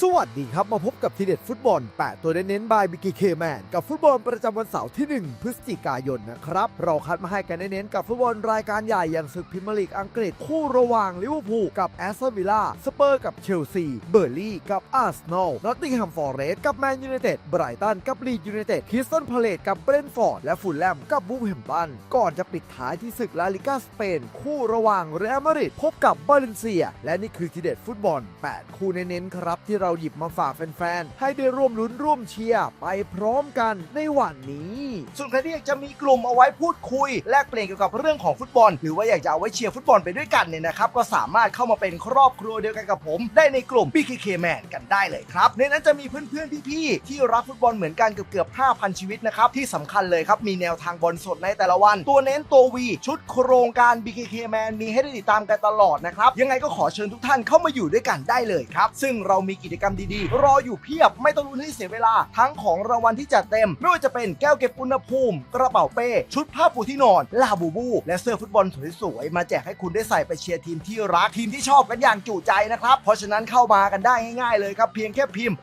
สวัสดีครับ มาพบกับทีเด็ดฟุตบอล 8 ตัวเน้นๆบายบิกิเคแมนกับฟุตบอลประจำวันเสาร์ที่ 1 พฤศจิกายนนะครับ เราคัดมาให้กันเน้นๆกับฟุตบอลรายการใหญ่อย่างศึกพรีเมียร์ลีกอังกฤษ คู่ระหว่างลิเวอร์พูลกับแอสตันวิลล่าสเปอร์กับเชลซี เบอร์ลี่กับอาร์เซนอลนอตติงแฮมฟอร์เรสต์กับแมนยูไนเต็ดไบรตันกับลีดยูไนเต็ดคริสตันพาเลตกับเบรนท์ฟอร์ดและฟูลแลมกับบูฟแฮมตันก่อนจะปิดท้ายที่ศึกลาลิกาสเปนคู่ระหว่างเรอัลมาดริดพบกับบาเลนเซีย และนี่คือทีเด็ดฟุตบอล 8 คู่เน้นๆครับที่เราหยิบมาฝากแฟนๆ ให้ได้ร่วมลุ้นร่วมเชียร์ไปพร้อมกันในวันนี้ ส่วนใครที่อยากจะมีกลุ่มเอาไว้พูดคุย แลกเปลี่ยนเกี่ยวกับเรื่องของฟุตบอล หรือว่าอยากจะเอาไว้เชียร์ฟุตบอลไปด้วยกันเนี่ยนะครับ ก็สามารถเข้ามาเป็นครอบครัวเดียวกันกับผม ได้ในกลุ่ม BKK Man กันได้เลยครับ ในนั้นจะมีเพื่อนๆ พี่ๆ ที่รักฟุตบอลเหมือนกันเกือบเกือบ5,000 ชีวิตนะครับ ที่สำคัญเลยครับ มีแนวทางบอลสดในแต่ละวัน ตัวเน้นตัววี ชุดโครงการ BKK Man มีให้ได้ติดตามกันตลอดนะครับ ยังไงก็ขอเชิญทุกท่านเข้ามาอยู่ด้วยกันได้เลยครับ ซึ่งเรามีกิจกรรมดีๆ รออยู่เพียบไม่ต้องลุ้นให้เสียเวลา ทั้งของรางวัลที่จัดเต็ม ไม่ว่าจะเป็นแก้วเก็บอุณหภูมิ กระเป๋าเป้ ชุดผ้าปูที่นอน ลาบูบู และเสื้อฟุตบอลสวยๆ มาแจกให้คุณได้ใส่ไปเชียร์ทีมที่รักทีมที่ชอบกันอย่างจุใจนะครับ เพราะฉะนั้นเข้ามากันได้ง่ายๆเลยครับ เพียงแค่พิมพ์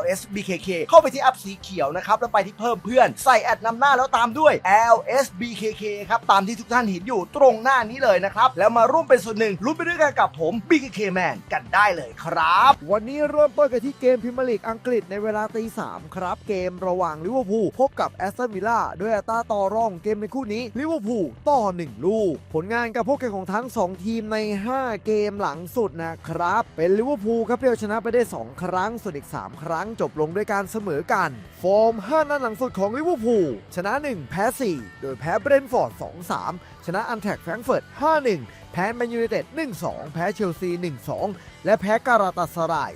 @lsbkk เข้าไปที่แอปสีเขียวนะครับแล้วไปที่เพิ่มเพื่อนใส่แอดนำหน้าแล้วตามด้วย lsbkk ครับตามที่ทุกท่านเห็นอยู่ตรงหน้านี้เลยนะครับแล้วมาร่วมเป็นส่วนหนึ่งลุ้นไปด้วยกันกับผม BKK Man กันได้เลยครับ วันนี้เริ่มต้นกันที่เกมพรีเมียร์ลีกอังกฤษในเวลาตีสามครับเกมระหว่างลิเวอร์พูลพบกับแอสตันวิลล่าด้วยอัตราต่อรองเกมในคู่นี้ลิเวอร์พูลต่อ 1 ลูก ผลงานการพบกันของทั้ง 2 ทีมใน 5 เกมหลังสุดนะครับ เป็นลิเวอร์พูลครับที่เอาชนะไปได้ 2 ครั้งส่วนอีก 3 ครั้งจบลงด้วยการเสมอกัน ฟอร์ม 5 นัดหลังสุดของลิเวอร์พูลชนะ 1 แพ้ 4 โดยแพ้เบรนท์ฟอร์ด 2-3 ชนะอันแทกแฟรงเฟิร์ต 5-1 แพ้แมนยูไนเต็ด 1-2 แพ้เชลซี 1-2 และแพ้การาตาสราย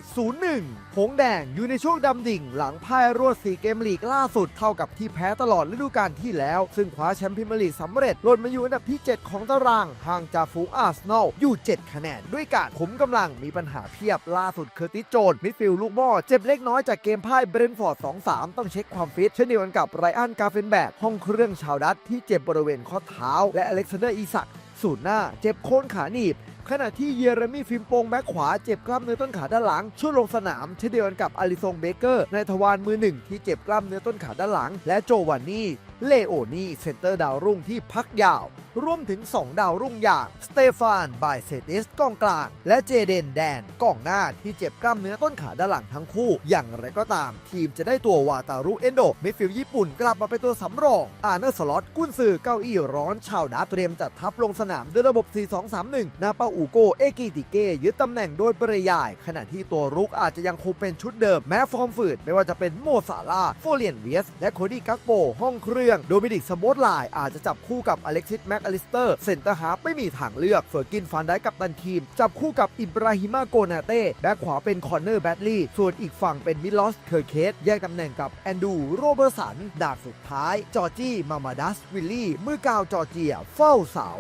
0-1หงแดงอยู่ในช่วงดำดิ่ง หลังพ่ายรวด 4 เกมลีกล่าสุดเท่ากับที่แพ้ตลอดฤดูกาลที่แล้ว ซึ่งคว้าแชมป์พรีเมียร์ลีกสำเร็จหล่นมาอยู่อันดับที่ 7 ของตาราง ห่างจากฝูงอาร์เซนอลอยู่ 7 คะแนน ด้วยการขมกำลังมีปัญหาเพียบล่าสุดเคอร์ติสโจนมิดฟิลด์ลูกหม้อเจ็บเล็กน้อยจากเกมพ่ายเบรนท์ฟอร์ด 2-3 ต้องเช็คความฟิต เช่นเดียวกันกับไรอันกาเฟนแบกห้องเครื่องชาวดัตที่เจ็บบริเวณข้อเท้า และอเล็กซานเดอร์อีสักสูตรหน้าเจ็บโคนขาหนีบ ขณะที่เยเรมีฟิมโปงแบ็คขวาเจ็บกล้ามเนื้อต้นขาด้านหลังช่วยลงสนามเช่นเดียวกันกับอาริซงเบเกอร์ในทวารมือหนึ่งที่เจ็บกล้ามเนื้อต้นขาด้านหลัง และโจวานนี่ เลโอนีเซนเตอร์ดาวรุ่งที่พักยาว รวมถึง 2 ดาวรุ่งอย่าง สเตฟาน บายเซติสกองกลาง และเจเดนแดนกองหน้าที่เจ็บกล้ามเนื้อต้นขาด้านหลังทั้งคู่ อย่างไรก็ตาม ทีมจะได้ตัววาตารุเอนโดมิดฟิลด์ญี่ปุ่นกลับมาเป็นตัวสำรองอาร์เนอร์สล็อตกุนซือเก้าอี้ร้อนชาวดาเตรียมจัดทัพลงสนามด้วยระบบ 4-2-3-1 นาปาอูโกเอกิติเกยึดตำแหน่งโดยปริยาย ขณะที่ตัวรุกอาจจะยังคงเป็นชุดเดิมแม้ฟอร์มฝืดไม่ว่าจะเป็นโมซาลาโฟเลียนเวียสและโคดี้กักโปห้องเครื่องโดมินิกสมอตไลน์อาจจะจับคู่กับอเล็กซิสแม็กอลิสเตอร์เซนเตอร์ฮาร์ไม่มีทางเลือกเฟอร์กินฟันได้กับตันทีม จับคู่กับอิบราฮิมาโกนาเต้แบ็คขวาเป็นคอนเนอร์แบดลีย์ส่วนอีกฝั่งเป็นมิลอสเคอร์เคสแยกตำแหน่งกับแอนดูโรเบอร์สันดาบสุดท้าย จอร์จี้มามาดัสวิลลี่มือกาวจอร์เจีย เฝ้าเสา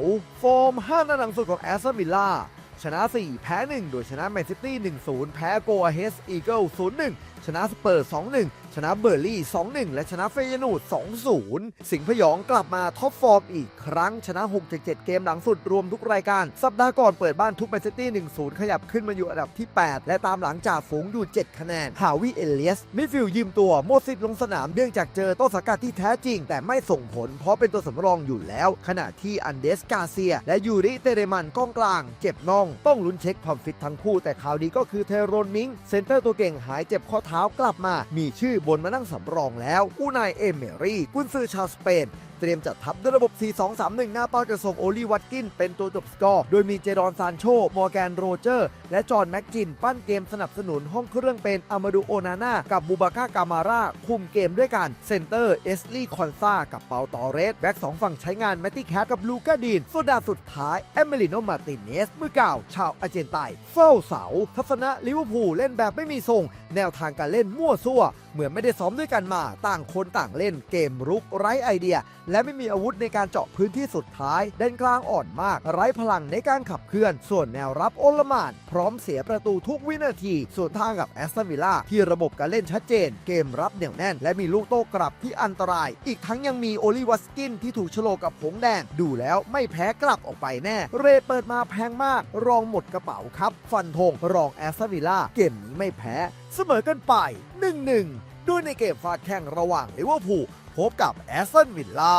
ฟอร์ม5นัดหลังสุดของแอสตันวิลล่าชนะ 4 แพ้ 1 โดยชนะแมนซิตี้ 1-0 แพ้โกอาเฮสอีเกิล0-1 ชนะสเปอร์ 2-1 ชนะเบอร์ลี่ 2-1 และชนะเฟยนูด 2-0 สิงห์พยองกลับมาท็อปฟอร์มอีกครั้งชนะ6-7เกมหลังสุดรวมทุกรายการ สัปดาห์ก่อนเปิดบ้านทุกแมนซิตี้ 1-0 ขยับขึ้นมาอยู่อันดับที่ 8 และตามหลังจากฝูงอยู่ 7 คะแนนฮาวิเอเลียสมิดฟิลยืมตัวโมซิดลงสนามเนื่องจากเจอต้นสังกัดที่แท้จริง แต่ไม่ส่งผลเพราะเป็นตัวสำรองอยู่แล้ว ขณะที่อันเดสกาเซีย และยูริเตเรมันกองกลาง เจ็บน่อง ต้องลุ้นเช็คความฟิตทั้งคู่แต่ข่าวดีก็คือเทโรนมิงเซนเตอร์ตัวเก่งหายเจ็บข้อเท้ากลับมามีชื่อบนมานั่งสำรองแล้วอูนายเอเมรี่กุนซือชาวสเปน เตรียมจัดทัพด้วยระบบ 4-2-3-1 หน้าเป้าจะส่งโอลีวัตกิน เป็นตัวจบสกอร์ โดยมีเจดอนซานโช มอร์แกนโรเจอร์ และจอห์นแม็กจิน ปั้นเกมสนับสนุนห้องเครื่องเป็นอามาดูโอนาน่ากับบูบาก้ากามาร่าคุมเกมด้วยกันเซนเตอร์เอสลีย์คอนซากับเปาตอเรสแบ็กสองฝั่งใช้งานแมตติแคทกับลูก้าดีนโซดาสุดท้ายเอมิลิโนมาตินเนสมือเก่าชาวอาร์เจนไตเฝ้าเสา ทัศนะลิเวอร์พูลเล่นแบบไม่มีทรง แนวทางการเล่นมั่วซั่ว เหมือนไม่ได้ซ้อมด้วยกันมา ต่างคนต่างเล่นเกมรุกไร้ไอเดียและไม่มีอาวุธในการเจาะพื้นที่สุดท้ายแดนกลางอ่อนมาก ไร้พลังในการขับเคลื่อน ส่วนแนวรับโอลมานพร้อมเสียประตูทุกวินาที ส่วนทางกับแอสตันวิลล่าที่ระบบการเล่นชัดเจน เกมรับเหนียวแน่น และมีลูกโต้กลับที่อันตราย อีกทั้งยังมีโอลิวัสกินที่ถูกชโลกับผงแดง ดูแล้วไม่แพ้กลับออกไปแน่ เรเปิดมาแพงมาก รองหมดกระเป๋าครับ ฟันธงรองแอสตันวิลล่าเกมนี้ไม่แพ้ เสมอกันไป 1-1ด้วยในเกมฟาดแข่งระหว่างลิเวอร์พูล พบกับแอสตันวิลล่า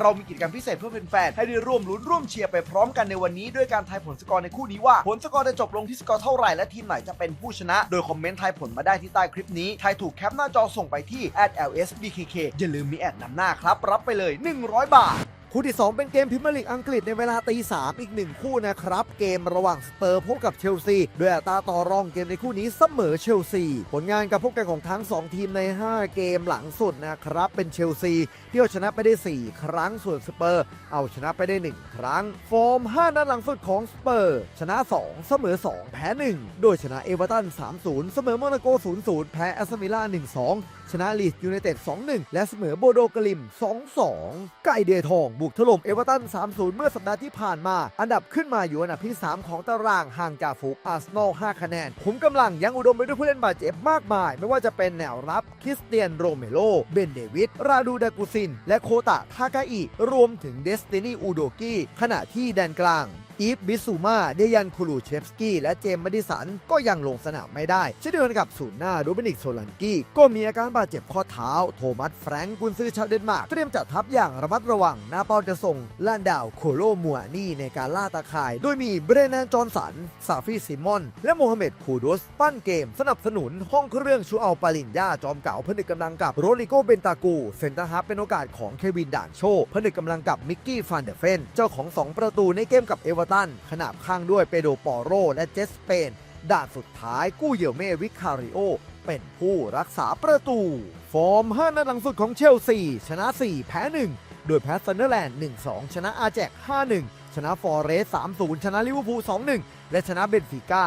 เรามีกิจกรรมพิเศษเพื่อแฟนๆ ให้ได้ร่วมลุ้นร่วมเชียร์ไปพร้อมกันในวันนี้ ด้วยการทายผลสกอร์ในคู่นี้ว่า ผลสกอร์จะจบลงที่สกอร์เท่าไหร่ และทีมไหนจะเป็นผู้ชนะ โดยคอมเมนต์ทายผลมาได้ที่ใต้คลิปนี้ ทายถูกแคปหน้าจอส่งไปที่ @lsbkk อย่าลืมมีแอดนำหน้าครับ รับไปเลย 100 บาท คู่ที่ 2 เป็นเกมพรีเมียร์ลีกอังกฤษในเวลาตีสามอีกหนึ่งคู่นะครับ เกมระหว่างสเปอร์พบกับเชลซีด้วยอัตราต่อรองเกมในคู่นี้เสมอเชลซี ผลงานการพบกันของทั้ง 2 ทีมใน 5 เกมหลังสุดนะครับ เป็นเชลซีที่เอาชนะไปได้ 4 ครั้งส่วนสเปอร์ เอาชนะไปได้ 1 ครั้ง ฟอร์ม 5 นัดหลังสุดของสเปอร์ ชนะ 2 เสมอ 2 แพ้ 1 โดยชนะเอเวอร์ตัน 3-0 เสมอโมนาโก 0-0 แพ้แอสตันวิลล่า1-2 ชนะลีดยูไนเต็ด 2-1 และเสมอโบโดกลิม 2-2 ไก่เดทอง บุกถล่มเอเวอร์ตัน 3-0 เมื่อสัปดาห์ที่ผ่านมา อันดับขึ้นมาอยู่อันดับที่ 3 ของตารางห่างจากฝูงอาร์เซนอล 5 คะแนนขุมกำลังยังอุดมไปด้วยผู้เล่นบาดเจ็บมากมาย ไม่ว่าจะเป็นแนวรับคริสเตียนโรเมโลเบนเดวิดราดูดากุซิน และโคตะทากาอิรวมถึงเดสตินีอูโดกิขณะที่แดนกลาง อีฟบิสูมาเดยันคูลูเชฟสกี้และเจมส์มดิสันก็ยังลงสนามไม่ได้เช่นเดียวกันกับศูนย์หน้าโดมินิกโซลันกี้ก็มีอาการบาดเจ็บข้อเท้า โทมัสแฟรงก์กุนซือชาวเดนมาร์กเตรียมจัดทัพอย่างระมัดระวังหน้าเป้าจะส่งลานดาวโคโลมัวนี่ในการล่าตาข่าย โดยมีเบรแนนจอห์นสันซาฟีซิมอน และโมฮัมเหม็ดคูดุสปั้นเกมสนับสนุนห้องเครื่องชูเอาปาลินยาจอมเก่าผนึกกำลังกับโรลิโกเบนตากูเซนเตอร์ฮับเป็นโอกาสของเควินด่านโชผนึกกำลังกับมิกกี้ฟานเดเฟนเจ้าของ 2 ประตูในเกมกับเอเวอร์ตัน ขนาบข้างด้วยเปโดปอโร และเจสเปน ด่านสุดท้ายกู้เยี่ยวเมวิคาริโอ เป็นผู้รักษาประตู ฟอร์ม 5 นัดหลังสุดของเชลซี ชนะ 4 แพ้ 1 โดยแพ้ซันเดอร์แลนด์ 1-2 ชนะอาแจก 5-1 ชนะฟอร์เรส 3-0 ชนะลิเวอร์พูล 2-1 และชนะเบนฟิก้า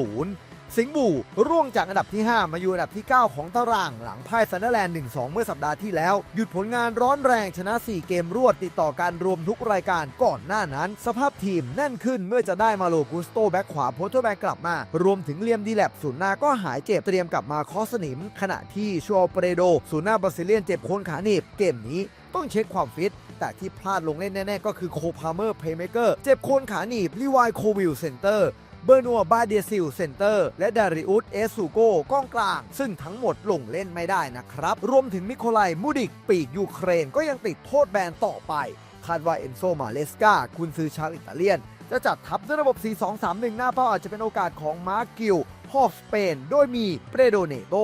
1-0 สิงห์บูร่วงจากอันดับที่ 5 มาอยู่อันดับที่ 9 ของตาราง หลังพ่ายซันเดอร์แลนด์1-2 เมื่อสัปดาห์ที่แล้ว หยุดผลงานร้อนแรงชนะ 4 เกมรวดติดต่อการรวมทุกรายการก่อนหน้านั้น สภาพทีมแน่นขึ้นเมื่อจะได้มาโลกุสโตแบ็กขวาโพสเทอร์แบ็กกลับมา รวมถึงเลียมดีแลบศูนย์หน้าก็หายเจ็บเตรียมกลับมาคอสนิม ขณะที่ชัวเปเรโดศูนย์หน้าบราซิเลียนเจ็บโคนขาหนีบเกมนี้ต้องเช็คความฟิตแต่ที่พลาดลงเล่นแน่ ๆ ก็คือโคพาเมอร์เพย์เมเกอร์เจ็บโคนขาหนีบลีวายโควิลเซนเตอร์ เบอร์นัวบาเดียซิลเซนเตอร์ และดาริอุสเอสูโกกองกลาง ซึ่งทั้งหมดลงเล่นไม่ได้นะครับ รวมถึงมิโคไลมูดิก ปีกยูเครนก็ยังติดโทษแบนต่อไป คาดว่าเอนโซมาเลสกาคุณซื้อชาวอิตาเลียน จะจัดทัพด้วยระบบ 4-2-3-1 หน้าเป้าอาจจะเป็นโอกาสของมาร์กิลฮอกสเปน โดยมีเปโดเนโต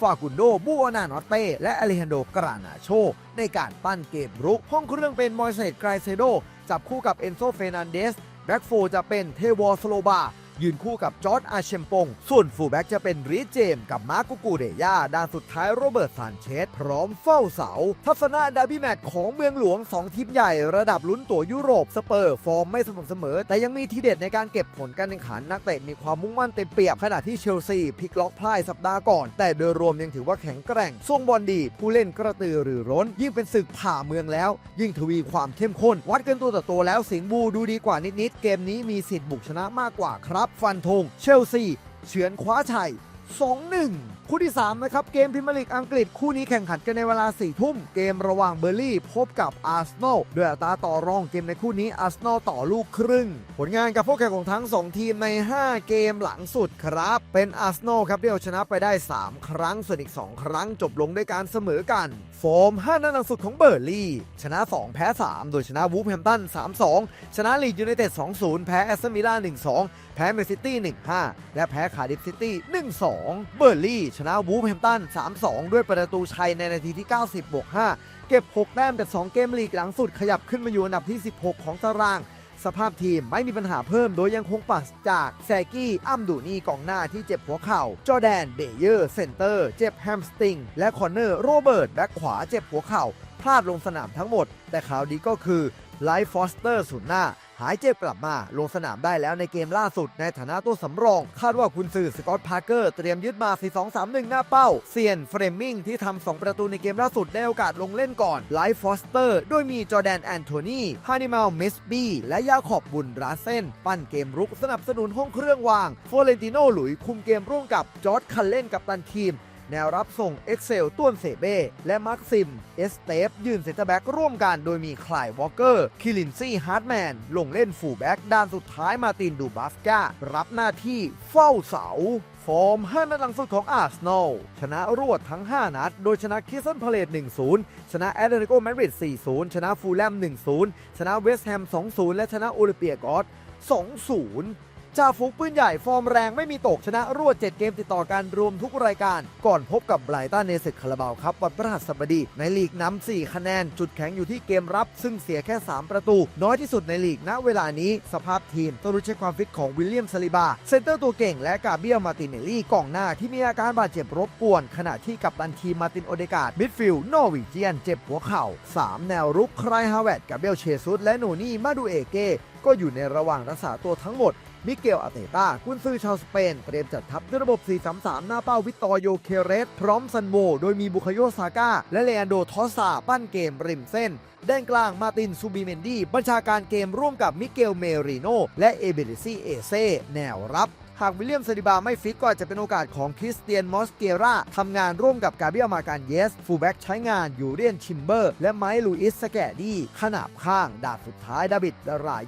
ฟากุนโดบูอานานอตเต้และอเลฮันโดกรานาโช ในการปั้นเกมรุก ห้องเครื่องเป็นมอยเซตไกรเซโด จับคู่กับเอนโซเฟนันเดส แบ็กโฟจะเป็นเทวอสโลบา ยืนคู่กับจอร์ดอาเชมปง ส่วนฟูลแบ็กจะเป็นรีเจมกับมาร์กุกูเดย่าด้านสุดท้ายโรเบิร์ตซานเชสพร้อมเฝ้าเสา ทัศนะดาร์บี้แมตช์ของเมืองหลวง 2 ทีมใหญ่ระดับลุ้นตั๋วยุโรปสเปอร์ ฟอร์มไม่สม่ำเสมอ แต่ยังมีทีเด็ดในการเก็บผลการแข่งขันนักเตะมีความมุ่งมั่นเต็มเปี่ยมขณะที่เชลซีพลิกล็อกพ่ายสัปดาห์ก่อน แต่โดยรวมยังถือว่าแข็งแกร่งทรงบอลดี ผู้เล่นกระตือรือร้น ยิ่งเป็นศึกผ่าเมืองแล้ว ยิ่งทวีความเข้มข้น วัดกันตัวต่อตัวแล้วสิงห์บูดูดีกว่านิดๆเกมนี้มีสิทธิ์บุกชนะมากกว่าครับฟันธงเชลซี เฉือนคว้าชัย 2-1 คู่ที่ 3 นะครับ เกมพรีเมียร์ลีกอังกฤษ คู่นี้แข่งขันกันในเวลา 4 ทุ่ม เกมระหว่างเบอร์ลี่ พบกับอาร์เซนอลด้วยอัตราต่อรองเกมในคู่นี้อาร์เซนอลต่อลูกครึ่ง ผลงานกับพวกแข่งของทั้ง 2 ทีมใน 5 เกมหลังสุดครับ เป็นอาร์เซนอลครับที่เอาชนะไปได้ 3 ครั้งส่วนอีก 2 ครั้งจบลงด้วยการเสมอกันโฟม5นัดหลังสุดของเบอร์ลี่ชนะ 2 แพ้ 3 โดยชนะวูฟแฮมตัน 3-2 ชนะลีดยูไนเต็ด 2-0 แพ้แอสตันวิลล่า 1-2 แพ้เมนซิตี้ 1-5 และแพ้คาร์ดิฟซิตี้ 1-2 เบอร์ลี่ชนะวูฟแฮมตัน 3-2 ด้วยประตูชัยในนาทีที่ 90 บวก 5 เก็บ 6 แต้มแต่2เกมลีกหลังสุดขยับขึ้นมาอยู่อันดับที่ 16 ของตาราง สภาพทีมไม่มีปัญหาเพิ่มโดยยังคงปราศจากแซกี้อัมดูนีกองหน้าที่เจ็บหัวเข่า จอแดนเบเยอร์ เซนเตอร์ เจ็บแฮมสติง และคอนเนอร์โรเบิร์ตแบ็คขวาเจ็บหัวเข่า พลาดลงสนามทั้งหมด แต่ข่าวดีก็คือไลฟ์ฟอสเตอร์ศูนย์หน้า หายเจ็บกลับมา ลงสนามได้แล้วในเกมล่าสุด ในฐานะตัวสำรอง คาดว่าคุณสื่อสกอตพาร์เกอร์เตรียมยึดมา 4-2-3-1 หน้าเป้า เซียนเฟรมมิงที่ทำ2ประตูในเกมล่าสุดได้โอกาสลงเล่นก่อนไลฟ์ฟอสเตอร์โดยมีจอแดนแอนโทนีฮานิมัลเมสบีและยาขอบบุญราเซนปั้นเกมรุกสนับสนุนห้องเครื่องวางโฟเรนติโนหลุยคุมเกมร่วมกับจอร์ดคันเล่นกับตันทีม แนวรับส่งเอ็กเซลต้วนเซเบ้และมาร์คซิม เอสเตฟยืนเซนเตอร์แบ็กร่วมกันโดยมีคลายวอลเกอร์ คิลินซี่ฮาร์ดแมน ลงเล่นฟูลแบ็กด้านสุดท้ายมาตินดูบัฟการับหน้าที่เฝ้าเสาฟอร์ม 5 นัดหลังสุดของอาร์เซนอลชนะรวดทั้ง 5 นัด โดยชนะคิสซันพาเลต1-0 ชนะแอตเลติโกมาดริด4-0 ชนะฟูลแลม1-0 ชนะเวสต์แฮม 2-0 และชนะโอลิเปียกอส2-0 จ่าฝูงปืนใหญ่ฟอร์มแรงไม่มีตกชนะรวด 7 เกมติดต่อกันรวมทุกรายการ ก่อนพบกับไบรตันในศึกคาราบาวครับวันพฤหัสบดีในลีกนำ4คะแนน จุดแข็งอยู่ที่เกมรับ ซึ่งเสียแค่ 3 ประตู น้อยที่สุดในลีกณเวลานี้ สภาพทีมต้องรู้เช็ความฟิตของวิลเลียมซาลิบา เซนเตอร์ตัวเก่งและกาเบียลมาตินเนลลี่กองหน้าที่มีอาการบาดเจ็บรบกวน ขณะที่กัปตันทีมมาตินโอเดกาดมิดฟิลด์นอร์วิเจียนเจ็บหัวเข่า 3 แนวรุกใครฮาวเวตกาเบลเชซุสและโนนี่มาดูเอเก้ก็อยู่ในระหว่างรักษาตัวทั้งหมด มิเกลอาเตต้ากุนซือชาวสเปน เตรียมจัดทัพด้วยระบบ 4-3-3 หน้าเป้าวิตตอโยเคเรส พร้อมซันโว โดยมีบุคโยซาก้า และเลอันโดทอสซาปั้นเกมริมเส้น ด้านกลางมาตินซูบิเมนดีบัญชาการเกมร่วมกับมิเกลเมริโนและเอเบริซีเอเซแนวรับหากวิลเลียมซาดิบาไม่ฟิตก็อาจจะเป็นโอกาสของคริสเตียนมอสเกราทำงานร่วมกับกาเบียลมาการเยส ฟูลแบ็กใช้งานยูเรียนชิมเบอร์ และไมค์ลูอิสสแกดี ขนาบข้างดาบสุดท้ายดาบิดดารา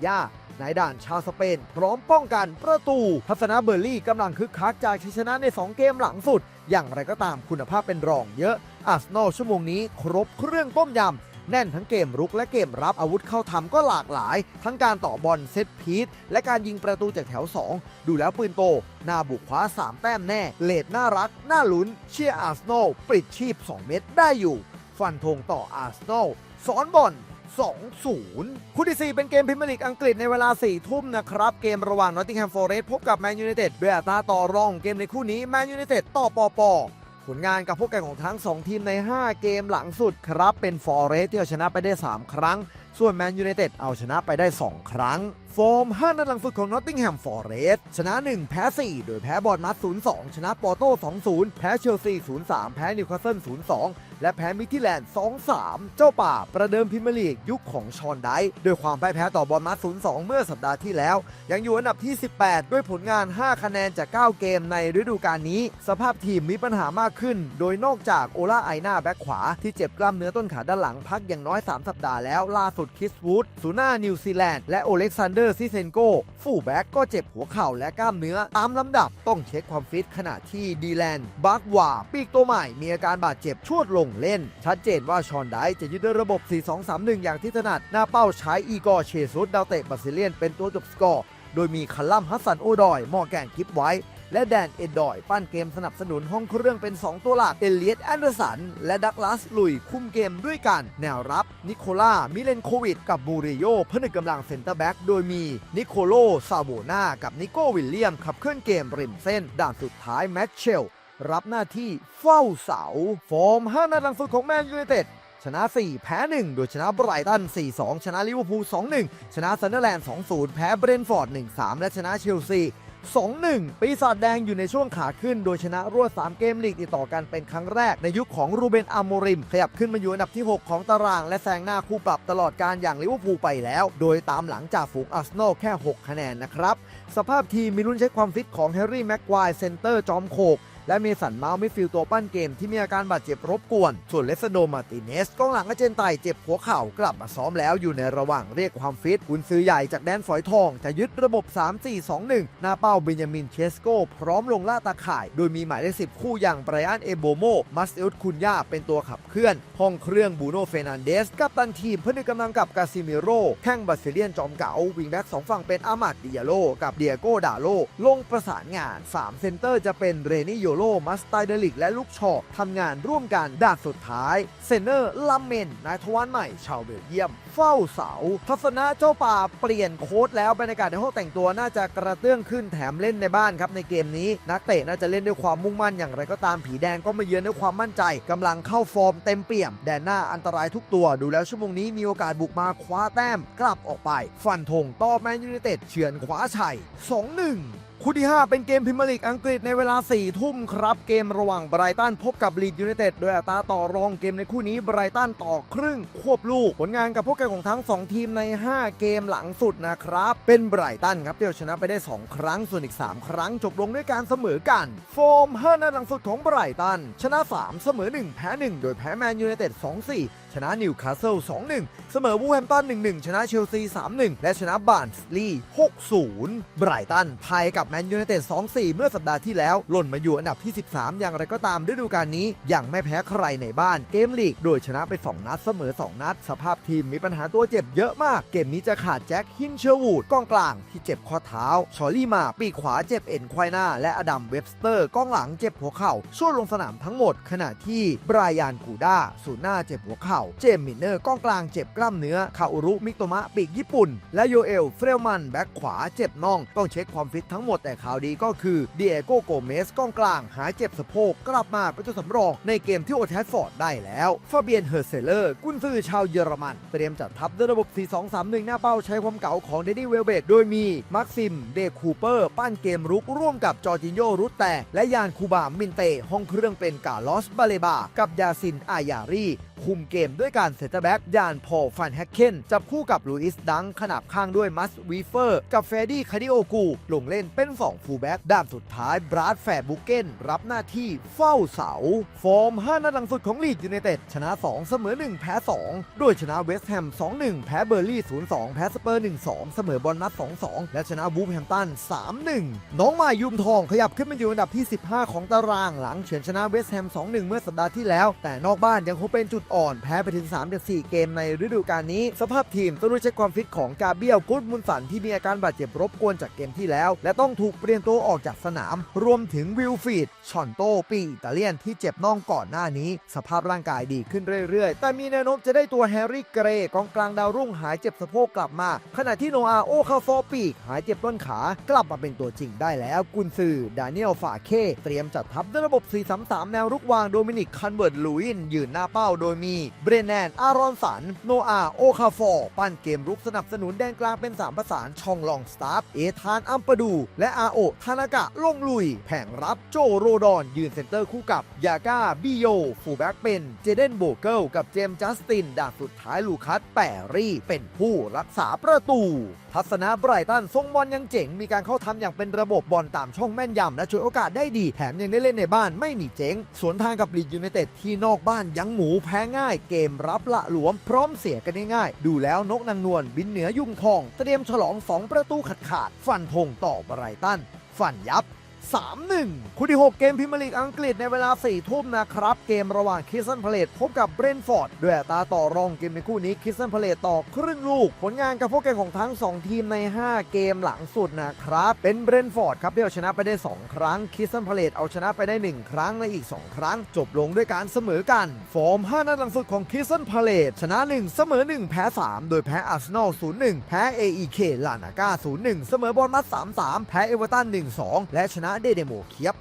ยาในด่านชาวสเปน พร้อมป้องกันประตู ทัศนาเบอร์ลี่กำลังคึกคักจากชัยชนะใน 2 เกมหลังสุด อย่างไรก็ตามคุณภาพเป็นรองเยอะอาร์เซนอลชั่วโมงนี้ครบเครื่องต้มยำแน่นทั้งเกมรุกและเกมรับอาวุธเข้าทำก็หลากหลาย ทั้งการต่อบอลเซตพีทและการยิงประตูจากแถว 2 ดูแล้วปืนโต หน้าบุกคว้า 3 แต้มแน่ เลดน่ารัก น่าลุ้น เชียร์อาร์เซนอลปลิดชีพ 2 เม็ดได้อยู่ ฟันธงต่ออาร์เซนอลสอนบอล 2-0 คู่ที่ 4 เป็นเกมพรีเมียร์ลีกอังกฤษในเวลา 4 ทุ่มนะครับ เกมระหว่างนอตติงแฮมฟอร์เรสต์พบกับแมนยูไนเต็ดด้วยตาต่อรองเกมในคู่นี้แมนยูไนเต็ดต่อปอปอผลงานกับพวกแข่งของทั้ง 2 ทีมใน 5 เกมหลังสุดครับ เป็นฟอร์เรสต์ที่เอาชนะไปได้ 3 ครั้ง ส่วนแมนยูไนเต็ดเอาชนะไปได้ 2 ครั้งฟอร์ม5 นัดหลังสุดของนอตติงแฮมฟอร์เรสต์ชนะ 1 แพ้ 4 โดยแพ้บอลมัด0-2 ชนะปอร์โต้ 2-0 แพ้เชลซี 0-3 แพ้นิวคาสเซิล 0-2 และแพ้มิทิแลนด์ 2-3 เจ้าป่าประเดิมพรีเมียร์ลีกยุคของชอนไดด้วยความพ่ายแพ้ต่อบอลมัด0-2 เมื่อสัปดาห์ที่แล้ว ยังอยู่อันดับที่ 18 ด้วยผลงาน 5 คะแนนจาก 9 เกมในฤดูกาลนี้ สภาพทีมมีปัญหามากขึ้น โดยนอกจากโอล่าไอนาแบ็คขวา ที่เจ็บกล้ามเนื้อต้นขาด้านหลังพักอย่างน้อย 3 สัปดาห์แล้วล่าสุดคิสวูดซูน่านิวซีแลนด์และโอเล็กซานเดอร์ซิเซนโกฟูลแบ็กก็เจ็บหัวเข่าและกล้ามเนื้อตามลำดับต้องเช็คความฟิตขณะที่ดีแลนด์บักวาปีกตัวใหม่มีอาการบาดเจ็บชวดลงเล่น ชัดเจนว่าชอนไดจะยึดด้วยระบบ 4-2-3-1 อย่างที่ถนัด หน้าเป้าใช้อีกอเชซุสดาวเตะบราซิเลียนเป็นตัวจบสกอร์ โดยมีคัลลัมฮัสซันโอดอย มอแกนคิปไว้ และแดนเอ็ดดอย ปั้นเกมสนับสนุนห้องเครื่องเป็น 2 ตัวหลัก เอเลียตแอนเดอร์สัน และดักลาสลุยคุมเกมด้วยกัน แนวรับ นิโคล่า มิเลนโควิด กับบูริโยผนึกกำลังเซนเตอร์แบ็กโดยมีนิโคโลซาโบนากับนิโกวิลเลียมขับเคลื่อนเกมริมเส้น ด่านสุดท้ายแมตช์เชล รับหน้าที่เฝ้าเสา ฟอร์ม 5 นัดหลังสุดของแมนยูไนเต็ดชนะ 4 แพ้ 1 โดยชนะไบรตัน 4-2 ชนะลิเวอร์พูล 2-1 ชนะซันเดอร์แลนด์ 2-0 แพ้เบรนท์ฟอร์ด 1-3 และชนะเชลซี 2-1 ปีศาจแดงอยู่ในช่วงขาขึ้น โดยชนะรวด 3 เกมลีกติดต่อกันเป็นครั้งแรกในยุคของรูเบนอาโมริม ขยับขึ้นมาอยู่อันดับที่ 6 ของตาราง และแซงหน้าคู่ปรับตลอดการอย่างลิเวอร์พูลไปแล้ว โดยตามหลังจากฝูงอาร์เซนอลแค่ 6 คะแนนนะครับ สภาพทีมมีลุ้นเช็คความฟิตของแฮร์รี่แม็กควายเซนเตอร์จอมโขก และเมสันเมาส์มิดฟิลด์ตัวปั้นเกมที่มีอาการบาดเจ็บรบกวน ส่วนเลสโดมาติเนสกองหลังอาเจนไตเจ็บหัวเข่ากลับมาซ้อมแล้วอยู่ในระหว่างเรียกความฟิตกุนซือใหญ่จากแดนฝอยทอง จะยึดระบบ 3-4-2-1 หน้าเป้าเบนยามินเชสโกพร้อมลงล่าตาข่าย โดยมีหมายเลข10คู่อย่างไบรอันเอโบโมมัสเอลคุนยาเป็นตัวขับเคลื่อน ห้องเครื่องบูโนเฟนันเดสกับตันทีมเพื่อนกำลังกับกาซิมิโร่แข้งบราซิเลียนจอมเก๋าวิงแบ็กสองฝั่งเป็นอามาดดิยาโลกับเดียโกดาโลลงประสานงาน 3 เซนเตอร์จะเป็นเรนิโยโลมัสไตเดลิก และลูกชอทำงานร่วมกันด่านสุดท้าย เซนเนอร์ลัมเมนนายทวารใหม่ ชาวเบลเยียม เฝ้าเสา ทัศนะเจ้าป่าเปลี่ยนโค้ดแล้วบรรยากาศในห้องแต่งตัวน่าจะกระเตื้องขึ้นแถมเล่นในบ้านครับในเกมนี้นักเตะน่าจะเล่นด้วยความมุ่งมั่นอย่างไรก็ตามผีแดงก็มาเยือนด้วยความมั่นใจกำลังเข้าฟอร์มเต็มเปี่ยม แดนหน้าอันตรายทุกตัว ดูแล้วชั่วโมงนี้มีโอกาสบุกมาคว้าแต้มกลับออกไป ฟันธงต่อแมนยูไนเต็ดเฉือนคว้าชัย 2-1 คู่ที่ 5 เป็นเกมพรีเมียร์ลีกอังกฤษในเวลา 4 ทุ่มครับ เกมระหว่างไบรตันพบกับลีดยูไนเต็ดโดยอัตราต่อรองเกมในคู่นี้ไบรตันต่อครึ่งควบลูก ผลงานกับพวกแข่งของทั้ง 2 ทีมใน 5 เกมหลังสุดนะครับ เป็นไบรตันครับที่เอาชนะไปได้ 2 ครั้งส่วนอีก 3 ครั้งจบลงด้วยการเสมอกัน โฟม5นัดหลังสุดของไบรตัน ชนะ 3 เสมอ 1 แพ้ 1 โดยแพ้แมนยูไนเต็ด2-4ชนะนิวคาสเซิล 2-1 เสมอวูแฮมตัน 1-1 ชนะเชลซี 3-1 และชนะบาร์นส์ลีย์6-0 ไบรตันพายกับแมนยูไนเต็ด 2-4 เมื่อสัปดาห์ที่แล้ว หล่นมาอยู่อันดับที่ 13 อย่างไรก็ตามฤดูกาลนี้ ยังไม่แพ้ใครในบ้านเกมลีก โดยชนะไป 2 นัดเสมอ 2 นัด สภาพทีมมีปัญหาตัวเจ็บเยอะมาก เกมนี้จะขาดแจ็คฮินเชอร์วูดกองกลางที่เจ็บข้อเท้า ชอลลี่มาปีกขวาเจ็บเอ็นควายหน้า และอดัมเว็บสเตอร์กองหลังเจ็บหัวเข่าช่วงลงสนามทั้งหมด ขณะที่บรายานกูด้าศูนย์หน้าเจ็บหัวเข่าเจมมินเนอร์กองกลางเจ็บกล้ามเนื้อคาอุรุมิโตมะปีกญี่ปุ่น และโยเอลเฟรลมันแบ็คขวาเจ็บน่อง ต้องเช็คความฟิตทั้งหมดแต่ข่าวดีก็คือเดียโกโกเมสกองกลาง หายเจ็บสะโพกกลับมาเป็นตัวสำรองในเกมที่โอแทฟฟอร์ดได้แล้วฟาเบียนเฮอร์เซเลอร์ กุนซือชาวเยอรมัน เตรียมจัดทัพด้วยระบบ 4-2-3-1 หน้าเป้าใช้ความเก่าของเดนนี่เวลเบกโดยมีมาร์คซิมเดคูเปอร์ ปั้นเกมรุกร่วมกับจอร์จินโยรุตแต่และยานคูบามินเตห้องเครื่องเป็นกาลอสบาเลบากับยาซินอายารี คุมเกมด้วยการเซตแบ็กยานพอลฟันแฮกเคนจับคู่กับลูอิสดังขนาบข้างด้วยมัสวีเฟอร์ กับเฟรดี้คาดิโอกู ลงเล่นเป็น2ฟูลแบ็กด้านสุดท้ายบราดแฟร์บุกเกนรับหน้าที่เฝ้าเสา ฟอร์ม 5 นัดหลังสุดของลีดยูไนเต็ดชนะ 2 เสมอ 1 แพ้ 2 โดยชนะเวสต์แฮม 2-1 แพ้เบอร์ลี่ 0-2 แพ้สเปอร์ 1-2 เสมอบอลนัด 2-2 และชนะวูฟแฮมตัน 3-1 น้องมายุมทองขยับขึ้นมาอยู่อันดับที่ 15 ของตารางหลังเฉือนชนะเวสต์แฮม 2-1 เมื่อสัปดาห์ที่แล้ว แต่นอกบ้านยังคงเป็นจุดอ่อนแพ้ไปถึง3-4เกมในฤดูกาลนี้ สภาพทีมต้องรู้เช็คความฟิตของกาเบียลกุดมุนสันที่มีอาการบาดเจ็บรบกวนจากเกมที่แล้ว และต้องถูกเปลี่ยนตัวออกจากสนาม รวมถึงวิลฟีดชอนโตปีอิตาเลียนที่เจ็บน่องก่อนหน้านี้ สภาพร่างกายดีขึ้นเรื่อยๆ แต่มีแนวโน้มจะได้ตัวแฮร์รี่เกรย์กองกลางดาวรุ่งหายเจ็บสะโพกกลับมา ขณะที่โนอาโอคาฟอปีกหายเจ็บต้นขากลับมาเป็นตัวจริงได้แล้วกุนซือดานิเอลฟาเคเตรียมจัดทัพด้วยระบบ 4-3-3 แนวรุกวางโดมินิกคันเวิร์ดลูอินยืนหน้าเป้าโดยมี เบรนแนน อารอนสัน โนอาโอคาฟอร์ ปั้นเกมรุกสนับสนุนแดนกลางเป็น 3 ประสานช่องลองสตาร์ฟ เอธานอัมปดู และอาโอทานากะลงลุย แผงรับโจโรดอน ยืนเซนเตอร์คู่กับ ยาก้าบิโย ฟูแบ็กเป็นเจเดนโบเกิลกับเจมจัสตินดาบสุดท้ายลูคัสแปรี่ เป็นผู้รักษาประตู ทัศนะไบรตันทรงบอลยังเจ๋งมีการเข้าทำอย่างเป็นระบบบอลตามช่องแม่นยำและช่วยโอกาสได้ดีแถมยังได้เล่นในบ้านไม่มีเจ๊งสวนทางกับลีดยูไนเต็ดที่นอกบ้านยังหมูแพ้ง่ง่าย เกมรับละหลวม พร้อมเสียกันง่ายๆ ดูแล้วนกนางนวลบินเหนือยุ่งทอง เตรียมฉลอง 2 ประตูขาดขาดๆฟันธงต่อไบรตัน ฟันยับ 3-1 คู่ที่ 6 เกมพรีเมียร์ลีกอังกฤษในเวลา 4 ทุ่มนะครับ เกมระหว่างคิสตันพาเลตพบกับเบรนฟอร์ดด้วยตาต่อรองเกมในคู่นี้คิสตันพาเลตต่อครึ่งลูก ผลงานกับพวกแข่งของทั้ง 2 ทีมใน 5 เกมหลังสุดนะครับ เป็นเบรนฟอร์ดครับที่เอาชนะไปได้ 2 ครั้งคิสตันพาเลตเอาชนะไปได้ 1 ครั้งและอีก 2 ครั้ง จบลงด้วยการเสมอกัน ฟอร์ม 5 นัดหลังสุดของคิสตันพาเลตชนะ 1 เสมอ 1 แพ้ 3 โดยแพ้อาร์เซนอล0-1 แพ้ AEK ลานาก้า0-1 เสมอบอลมัด3-3 แพ้เอเวอร์ตัน1-2 และชนะะเดเดโมเคียบ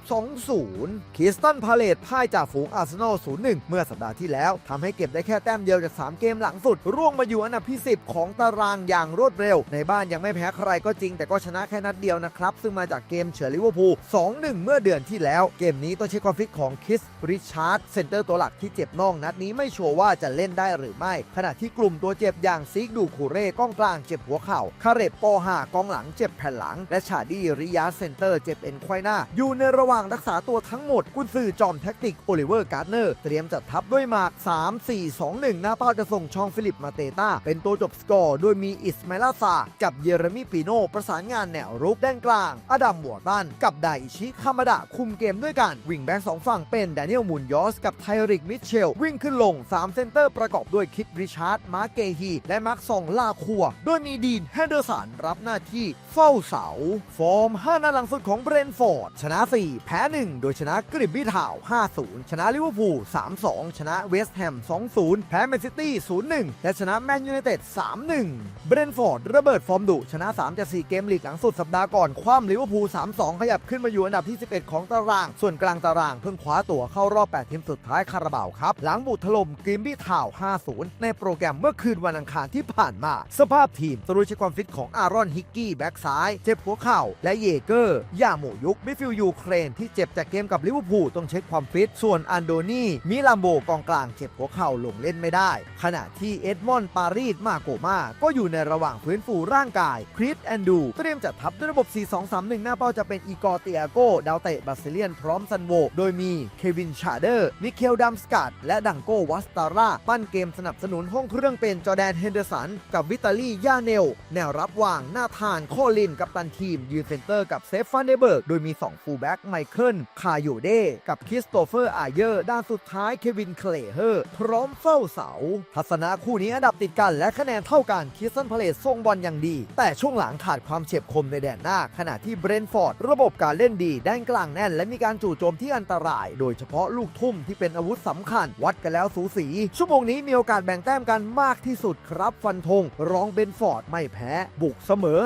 2-0 คิสตันพาเลตพ่ายจากฝูงอาร์เซนอล 0-1 เมื่อสัปดาห์ที่แล้วทำให้เก็บได้แค่แต้มเดียวจาก 3 เกมหลังสุด ร่วงมาอยู่อันดับที่ 10 ของตารางอย่างรวดเร็ว ในบ้านยังไม่แพ้ใครก็จริง แต่ก็ชนะแค่นัดเดียวนะครับ ซึ่งมาจากเกมเฉือลิเวอร์พูล 2-1 เมื่อเดือนที่แล้ว เกมนี้ต้องเช็คความฟิตของคิสริชาร์ดเซนเตอร์ตัวหลักที่เจ็บน่องนัดนี้ไม่ชัวร์ว่าจะเล่นได้หรือไม่ ขณะที่กลุ่มตัวเจ็บอย่างซิกดูคูเร่ก้องกลางเจ็บหัวเข่าคาเรตโปฮากองหลังเจ็บแผ่นหลัง และชาดีริยาเซนเตอร์เจ็บเอ็นควาน้าอยู่ในระหว่างรักษาตัวทั้งหมด กุนซือจอมแท็กติกโอลิเวอร์การ์เนอร์ เตรียมจัดทัพด้วยหมาก 3 4 2 1 หน้าเป้าจะส่งชองฟิลิปมาเตต้า เป็นตัวจบสกอร์ โดยมีอิสมาลาซา กับเยเรมีปีโนประสานงานแนวรุกด้านกลาง อดัมบัวตัน กับไดอิชิคามาดะคุมเกมด้วยกัน วิ่งแบ็กสองฝั่งเป็นแดเนียลมุนยอสกับไทริกมิเชล วิ่งขึ้นลง 3 เซนเตอร์ประกอบด้วยคิดริชาร์ดมาร์เกฮีและมาร์คซองลาคัวโดยมีดีนแฮนเดอร์สันรับหน้าที่เฝ้าเสา ฟอร์ม5นัดหลังสุดของเบรนฟอร์ดชนะ 4 แพ้ 1 โดยชนะกริบบี้ทาว 5-0 ชนะลิเวอร์พูล 3-2 ชนะเวสต์แฮม 2-0 แพ้แมนซิตี้ 0-1 และชนะแมนยูไนเต็ด 3-1 เบรนฟอร์ดระเบิดฟอร์มดุชนะ 3 จาก4เกมลีกหลังสุดสัปดาห์ก่อนคว่ำลิเวอร์พูล 3-2 ขยับขึ้นมาอยู่อันดับที่ 11 ของตาราง ส่วนกลางตารางเพิ่งคว้าตั๋วเข้ารอบ 8 ทีมสุดท้ายคาราบาวครับ หลังบุกถล่มกริมบี้ทาว 5-0 ในโปรแกรมเมื่อคืนวันอังคารที่ผ่านมา สภาพทีมตรุใช้ความฟิตของอารอนฮิกกี้แบ็กซ้าย เจ็บหัวเข่าและเยเกอร์ยาโมยุกมิดฟิลด์ยูเครนที่เจ็บจากเกมกับลิเวอร์พูลต้องเช็คความฟิต ส่วนอันโดนี่มิลัมโบกองกลางเจ็บหัวเข่าลงเล่นไม่ได้ ขณะที่เอ็ดมอนด์ปารีสมาโกมาก็อยู่ในระหว่างฟื้นฟูร่างกายคริสแอนดูเตรียมจัดทัพด้วยระบบ 4-2-3-1 หน้าเป้าจะเป็นอีกอร์เตียโกดาวเตะบราซิเลียนพร้อมซันโวโดยมีเควินชาเดอร์มิเคลดัมสกัดและดังโกวัสตาร่าปั้นเกมสนับสนุนห้องเครื่องเป็นจอแดนเฮนเดอร์สันกับวิตาลียาเนล แนวรับวางหน้าทานโคลินกับตันทีมยืนเซนเตอร์กับเซฟฟันเดเบิร์กโดยมีี 2 ฟูลแบ็กไมเคิล คาโยเด กับคริสโตเฟอร์อาเยอร์ ด้านสุดท้ายเควินเคลเฮอร์ พร้อมเฝ้าเสา ทัศนะคู่นี้อันดับติดกันและคะแนนเท่ากันคิสตันพาเลสทรงบอลอย่างดี แต่ช่วงหลังขาดความเฉียบคมในแดนหน้า ขณะที่เบรนฟอร์ด ระบบการเล่นดีด้านกลางแน่น และมีการจู่โจมที่อันตราย โดยเฉพาะลูกทุ่มที่เป็นอาวุธสำคัญ วัดกันแล้วสูสี ชั่วโมงนี้มีโอกาสแบ่งแต้มกันมากที่สุดครับฟันธงรองเบรนฟอร์ดไม่แพ้ บุกเสมอ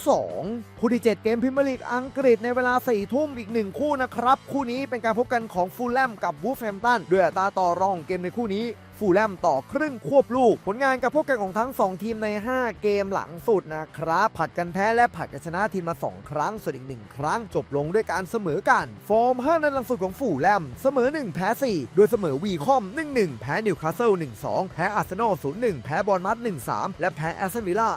2-2คู่ที่7เกมพรีเมียร์ลีกอังกฤษในเวลา4ทุ่มอีก 1 คู่นะครับ คู่นี้เป็นการพบกันของฟูลแลมกับวูฟแฮมตันด้วยอัตาต่อรองเกมในคู่นี้ ฟูลแลมต่อครึ่งควบลูก ผลงานกับพวกกันของทั้ง 2 ทีมใน 5 เกมหลังสุดนะครับ ผัดกันแพ้และผัดกันชนะทีมมา 2 ครั้ง ส่วนอีก 1 ครั้งจบลงด้วยการเสมอกัน ฟอร์ม 5 นัดหลังสุดของฟูลแลม เสมอ 1 แพ้ 4 โดยเสมอวีคอม 1-1 แพ้นิวคาสเซิล 1-2 แพ้อาร์เซนอล 0-1 แพ้บอลมัด1-3 และแพ้แอสตันวิลล่า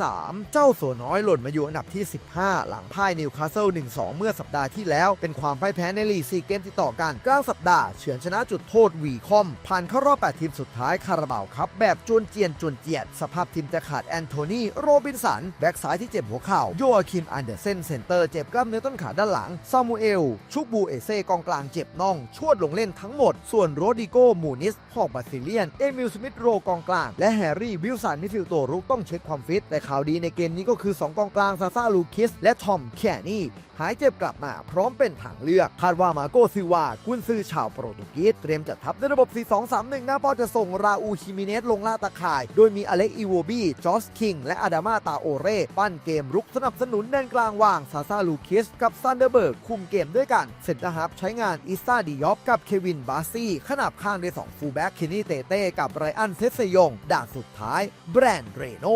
1-3 เจ้าสัวน้อยหล่นมาอยู่อันดับที่ 15 หลังพ่ายนิวคาสเซิล 1-2 เมื่อสัปดาห์ที่แล้ว เป็นความพ่ายแพ้ในลีก4เกมติดต่อกันกลางสัปดาห์เฉือนชนะจุดโทษวีคอมผ่านเข้ารอบ8ทีมสุดท้ายคาราบาวครับ แบบจวนเจียนจวนเจียด สภาพทีมจะขาดแอนโทนีโรบินสัน แบ็กซ้ายที่เจ็บหัวเข่าโยอาคิมอันเดอร์เซนเซนเตอร์เจ็บกล้ามเนื้อต้นขาด้านหลังซามูเอล ชุกบูเอเซ่กองกลางเจ็บน่อง ชวดลงเล่นทั้งหมด ส่วนโรดิโกมูนิสหอกบาซิเลียน เอมิลสมิธโรกองกลาง และแฮร์รี่วิลสันมิฟิลตัวรุกต้องเช็คความฟิตแต่ข่าวดีในเกมนี้ก็คือ 2 กองกลางซาซาลูคิสและทอมแคนี่ หายเจ็บกลับมาพร้อมเป็นทางเลือก คาดว่ามาโกซิวากุนซือชาวโปรตุเกสเตรียมจัดทัพด้วยระบบ 4-2-3-1 หน้าเป้าจะส่งราอูคิมิเนสลงล่าตะข่าย โดยมีอเล็กอีโวบีจอสคิง และอาดามาตาโอเร่ปั้นเกมรุกสนับสนุนแดนกลางว่างซาซาลูคิสกับซันเดอร์เบิร์กคุมเกมด้วยกัน เซนเตอร์ฮับใช้งานอิสตาดิยอฟกับเควินบาซี่ขนาบข้างด้วย2ฟูลแบ็กเคนนี่เตเต้กับไรอันเซสยงด่านสุดท้ายแบรนด์เรโน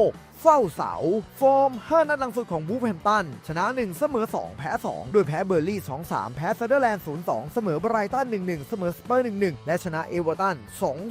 เฝ้าเสา ฟอร์ม 5 นัดหลังสุดของวูฟแฮมตัน ชนะ 1 เสมอ 2 แพ้ 2 โดยแพ้เบอร์ลี่ 2-3 แพ้เซเดอร์แลนด์ 0-2 เสมอไบรตัน 1-1 เสมอสเปอร์ 1-1 และชนะเอเวอร์ตัน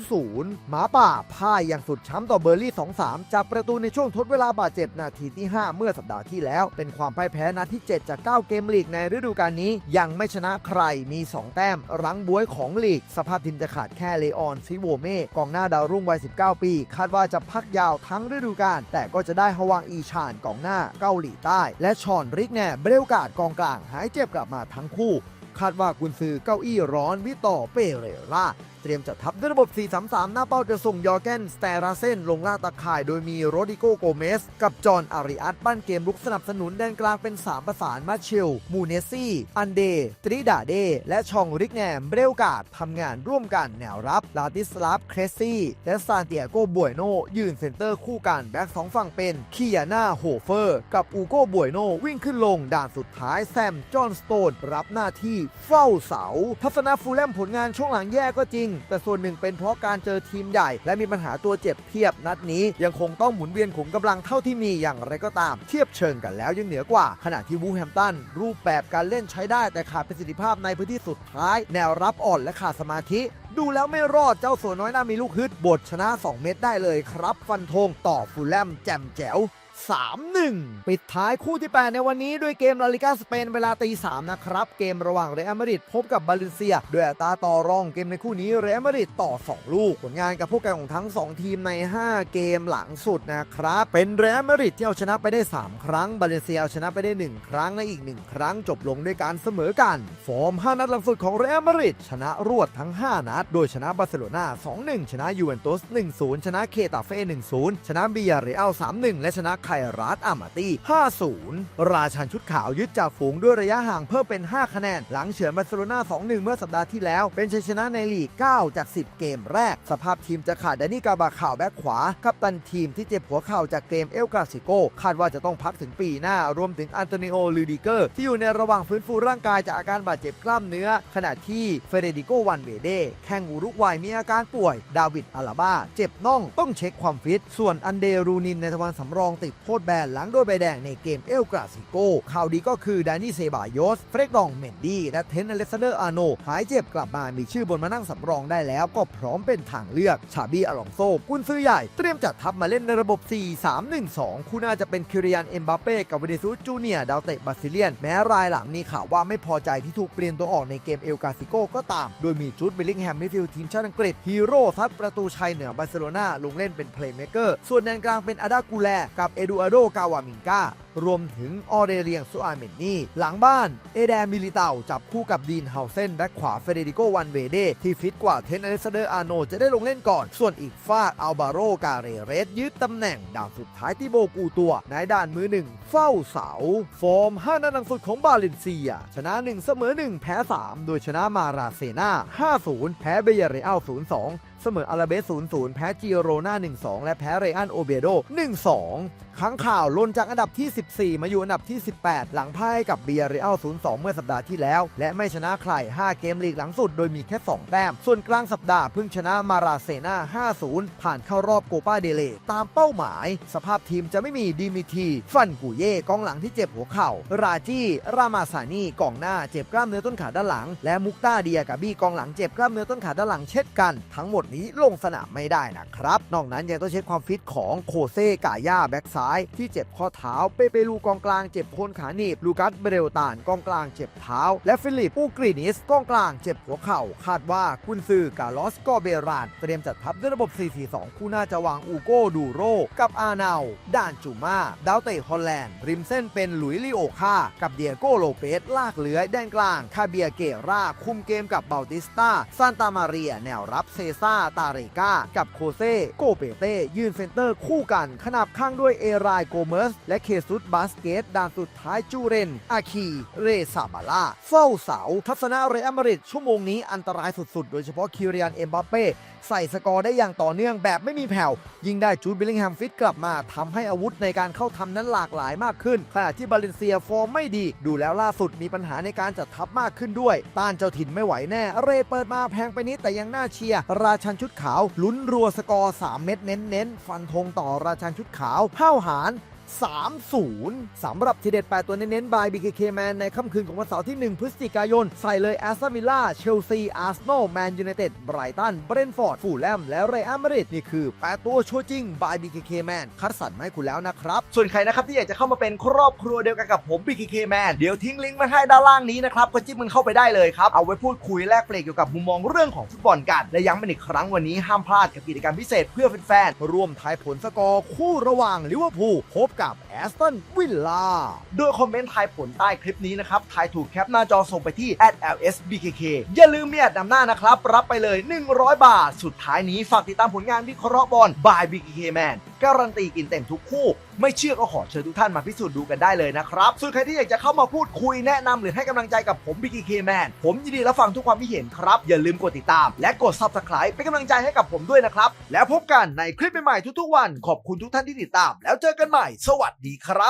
2-0 หมาป่าพ่ายอย่างสุดช้ำต่อเบอร์ลี่ 2-3 จากประตูในช่วงทดเวลาบาดเจ็บนาทีที่ 5 เมื่อสัปดาห์ที่แล้ว เป็นความพ่ายแพ้นัดที่ 7 จาก 9 เกมลีกในฤดูกาลนี้ ยังไม่ชนะใครมี 2 แต้ม รั้งบวยของลีก สภาพทีมจะขาดแค่เลออนซิโวเม่กองหน้าดาวรุ่งวัย 19 ปี คาดว่าจะพักยาวทั้งฤดูกาลแต่ก็จะได้ฮวังอีชานกองหน้าเกาหลีใต้ และชอนริกแน่เบลกาดกองกลางหายเจ็บกลับมาทั้งคู่ คาดว่ากุนซือเก้าอี้ร้อนวิต่อเปเรล่า เตรียมจัดทัพด้วยระบบ 4-3-3 หน้าเป้าจะส่งยอร์แกนสเตราเซนลงล่าตะข่ายโดยมีโรดิโกโกเมส กับจอห์นอาริอัตบ้านเกมลุกสนับสนุนแดนกลางเป็น 3 ประสานมาเชล มูเนซี่ อันเด ตริดาเด และชองริกแนมเบลกาดทำงานร่วมกันแนวรับ ลาติสลาฟเครซี่ และซานเตียโกบวยโน ยืนเซนเตอร์คู่กันแบ็กสองฝั่งเป็นคียาน่าโฮเฟอร์ กับอูโกบวยโนวิ่งขึ้นลงด่านสุดท้ายแซมจอห์นสโตนรับหน้าที่เฝ้าเสา ทัศนะฟูลแลมผลงานช่วงหลังแย่ก็จริงแต่ส่วนหนึ่งเป็นเพราะการเจอทีมใหญ่ และมีปัญหาตัวเจ็บเทียบนัดนี้ยังคงต้องหมุนเวียนขุมกำลังเท่าที่มีอย่างไรก็ตาม เทียบเชิงกันแล้วยังเหนือกว่า ขณะที่วูแฮมตันรูปแบบการเล่นใช้ได้แต่ขาดประสิทธิภาพในพื้นที่สุดท้าย แนวรับอ่อนและขาดสมาธิ ดูแล้วไม่รอดเจ้าสัวน้อยน่ามีลูกฮึดบทชนะ 2 เม็ดได้เลยครับ ฟันธงต่อฟูลแลมแจ่มแจ๋ว 3-1 ปิดท้ายคู่ที่ 8 ในวันนี้ด้วยเกมลาลิกาสเปนเวลาตี3นะครับ เกมระหว่างเรอัลมาดริดพบกับบาเลนเซีย ด้วยอัตราต่อรองเกมในคู่นี้เรอัลมาดริดต่อ 2 ลูก ผลงานกับพวกกันของทั้ง 2 ทีมใน 5 เกมหลังสุดนะครับ เป็นเรอัลมาดริดที่เอาชนะไปได้ 3 ครั้งบาเลนเซียเอาชนะไปได้ 1 ครั้งและอีก 1 ครั้งจบลงด้วยการเสมอกัน ฟอร์ม 5 นัดหลังสุดของเรอัลมาดริดชนะรวดทั้ง 5 นัด โดยชนะบาร์เซโลนา2-1 ชนะยูเวนตุส1-0 ชนะเคตาเฟ่1-0 ชนะบียาเรอัล3-1 และชนะไครัสอามาตี้ 5-0 ราชันชุดขาวยึดจากฝูงด้วยระยะห่างเพิ่มเป็น 5 คะแนน หลังเฉือนบาร์เซโลนา 2-1 เมื่อสัปดาห์ที่แล้ว เป็นชัยชนะในลีก 9 จาก 10 เกมแรก สภาพทีมจะขาดแดนนี่กาบาข่าวแบ็คขวา กัปตันทีมที่เจ็บหัวเข่าจากเกมเอลกาซิโก คาดว่าจะต้องพักถึงปีหน้า รวมถึงอันโตนิโอ ลูดิเกอร์ ที่อยู่ในระหว่างฟื้นฟูร่างกายจากอาการบาดเจ็บกล้ามเนื้อ ขณะที่เฟเดริโก วันเวเดแข้งอุรุกวัยมีอาการป่วย ดาวิด อาลาบาเจ็บน่อง ต้องเช็คความฟิต ส่วนอันเดรูนินในทวารสำรองติดโทษแบนหลังโดนใบแดงในเกมเอลกราซิโกข่าวดีก็คือดานี่เซบายอสเฟรกดองเมนดี้และเทนเอเลสเดอร์อาโนหายเจ็บกลับมามีชื่อบนมานั่งสำรองได้แล้วก็พร้อมเป็นทางเลือกชาบีอลองโซกุนซื้อใหญ่เตรียมจัดทัพมาเล่นในระบบ 4-3-1-2 คู่น่าจะเป็นคิริยันเอ็มบัปเป้กับวินิซูสจูเนียดาวเตะบราซิเลียน แม้รายหลังมีข่าวว่าไม่พอใจที่ถูกเปลี่ยนตัวออกในเกมเอลกาซิโกก็ตาม โดยมีจูดเบลลิงแฮมมิฟิลทีมชาติอังกฤษฮีโร่ซัดประตูชัยเหนือบาร์เซโลนาลงเล่นเป็นเพลย์เมเกอร์ส่วนแดนกลางเป็นอาดากูแลกับเอดูดูอาโดกาวามิงการวมถึงออเดเรียงซูอาเมนนี่ หลังบ้าน เอแดมิลิเตาจับคู่กับดีนเฮาเซนแบ็คขวาเฟเดริโกวันเวเดที่ฟิตกว่าเทนอเลสเดอร์อาโนจะได้ลงเล่นก่อน ส่วนอีกฝากอัลบาโรกาเรเรสยึดตำแหน่งดาวสุดท้ายที่โบกูตัวนายด่านมือหนึ่งเฝ้าเสา ฟอร์ม 5นัดหลังสุดของบาเลนเซีย ชนะ 1 เสมอ 1 แพ้ 3 โดยชนะมาราเซนา5-0 แพ้เบยาเรอัล0-2เสมออาราเบส 0-0 แพ้จิโรนา1-2 และแพ้เรอันโอเบโด 1-2 ครั้งข่าวลนจากอันดับที่14 มาอยู่อันดับที่ 18 หลังพ่ายกับเบียเรอัล0-2 เมื่อสัปดาห์ที่แล้ว และไม่ชนะใคร 5 เกมลีกหลังสุดโดยมีแค่ 2 แต้ม ส่วนกลางสัปดาห์เพิ่งชนะมาราเซนา5-0 ผ่านเข้ารอบโกปาเดเลตามเป้าหมาย สภาพทีมจะไม่มีดิมิที ฟันกูเย่กองหลังที่เจ็บหัวเข่า ราจีรามาซานีกองหน้าเจ็บกล้ามเนื้อต้นขาด้านหลัง และมุกตาเดียกับบี้กองหลังเจ็บกล้ามเนื้อต้นขาด้านหลังเช่นกัน ทั้งหมดนี้ลงสนามไม่ได้นะครับ นอกนั้นยังต้องเช็คความฟิตของโคเซกาย่าแบ็กซ้ายที่เจ็บข้อเท้าเปเปรูกองกลางเจ็บโคนขาหนีบ ลูกัสเบเรลตานกองกลางเจ็บเท้า และฟิลิปปูกรีนิสกองกลางเจ็บหัวเข่า คาดว่ากุนซือกาลอสกอเบราน เตรียมจัดทัพด้วยระบบ 4-4-2 คู่หน้าจะวางอูโกดูโร กับอาเนาด่านจูมาดาวเตะฮอลแลนด์ ริมเส้นเป็นหลุยลิโอคากับเดียโกโลเปสลากเลื้อยแดนกลาง คาเบียเกราคุมเกมกับเบาติสตาซานตามาเรีย แนวรับเซซ่าตาเรกากับโคเซโกเปเต้ยืนเซนเตอร์คู่กันขนาบข้างด้วยเอรายโกเมสและเคซุสบาสเกตด่านสุดท้ายจูเรน อาคี เรซาบาล่า เฝ้าเสา ทัศนะเรอัลมาริดชั่วโมงนี้อันตรายสุดๆ โดยเฉพาะคิริยันเอ็มบัปเป้ ใส่สกอร์ได้อย่างต่อเนื่องแบบไม่มีแผ่ว ยิงได้จูดบิลลิงแฮมฟิตกลับมาทำให้อาวุธในการเข้าทำนั้นหลากหลายมากขึ้นขณะที่บาเลนเซียฟอร์มไม่ดี ดูแล้วล่าสุดมีปัญหาในการจัดทัพมากขึ้นด้วย ต้านเจ้าถิ่นไม่ไหวแน่ เรเปิดมาแพงไปนิดแต่ยังน่าเชียร์ ราชันชุดขาวลุ้นรัวสกอร์ 3 เม็ดเน้นๆ ฟันธงต่อราชันชุดขาวห้าหาร 3-0 สำหรับทีเด็ด 8 ตัวเน้นๆ บาย BKK Man ในค่ำคืนของวันเสาร์ที่ 1 พฤศจิกายน ใส่เลยแอสตันวิลล่า เชลซี อาร์เซนอล แมนยูไนเต็ด ไบรตัน เบรนท์ฟอร์ด ฟูลแลม และเรอัลมาดริดนี่คือ 8 ตัวชัวร์จริง บาย BKK Man คัดสรรมาให้คุณแล้วนะครับ ส่วนใครนะครับที่อยากจะเข้ามาเป็นครอบครัวเดียวกันกับผม BKK Man เดี๋ยวทิ้งลิงก์มาให้ด้านล่างนี้นะครับก็จิ้มมันเข้าไปได้เลยครับ เอาไว้พูดคุยแลกเปลี่ยนเกี่ยวกับมุมมองเรื่องของฟุตบอลกัน และย้ำเป็นอีกครั้งวันนี้ห้ามพลาดกับกิจกรรมพิเศษเพื่อแฟนๆร่วมทายผลสกอร์คู่ระหว่างลิเวอร์พูลพบกับแอสตันวิลล่าโดยคอมเมนต์ทายผลใต้คลิปนี้นะครับทายถูกแคปหน้าจอส่งไปที่ @lsbkk อย่าลืมเมียดนำหน้านะครับ รับไปเลย 100 บาท สุดท้ายนี้ฝากติดตามผลงานวิเคราะห์บอล by BKK Man การันตีกินเต็มทุกคู่ไม่เชื่อก็ขอเชิญทุกท่านมาพิสูจน์ดูกันได้เลยนะครับ ส่วนใครที่อยากจะเข้ามาพูดคุยแนะนำหรือให้กำลังใจกับผมพี่กีเคแมนผมยินดีรับฟังทุกความคิดเห็นครับ อย่าลืมกดติดตาม และกด Subscribe เป็นกำลังใจให้กับผมด้วยนะครับ แล้วพบกันในคลิปใหม่ๆทุกๆวัน ขอบคุณทุกท่านที่ติดตาม แล้วเจอกันใหม่ สวัสดีครับ